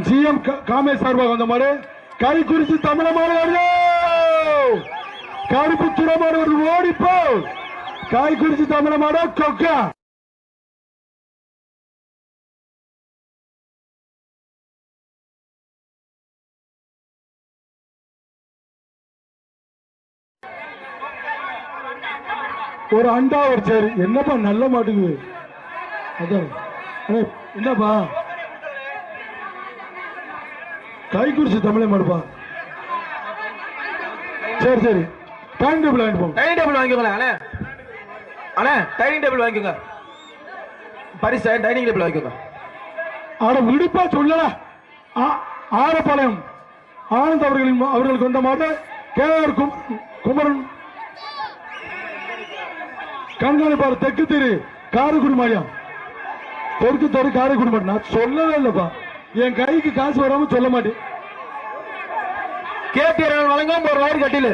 GM காமே சார்பாக வந்த மாடு கை குறிச்சு தமிழ மாணவர்கள்! கருப்பு துற மாடு ஓடிப்போ கை குறிச்சு தமிழ மாடு கொக்கா. ஒரு அண்டா ஒரு சரி. என்னப்பா நல்ல மாட்டுக்கு? அதான். என்னப்பா? கை குறிச்சு தமிழை மாடுப்பா. சரி சரி. டைம் டேபிள் போங்க. டைனிங் டேபிள் வாங்கிக்கோங்களேன் அண்ணே. அண்ணே டைனிங் டேபிள் வாங்கிக்கோங்க. பரிசு டைனிங் டேபிள் வாங்கிக்கோங்க. ஆட விடுப்பா சொல்லல ஆ- ஆரப்பாளையம். ஆனந்த் அவர்களின் அவர்களுக்கு வந்த மாட்டு கேஆர் குமரன். கண்காணிப்பார் தெற்கு தெரு காரைக்குடி மாடியம் தெற்கு தெரு காரைக்குடி மாடி. நான் சொல்லவே இல்லப்பா. என் கைக்கு காசு வராம சொல்ல மாட்டேன். கேபிஆர் வழங்கும் ஒரு வாரி கட்டில.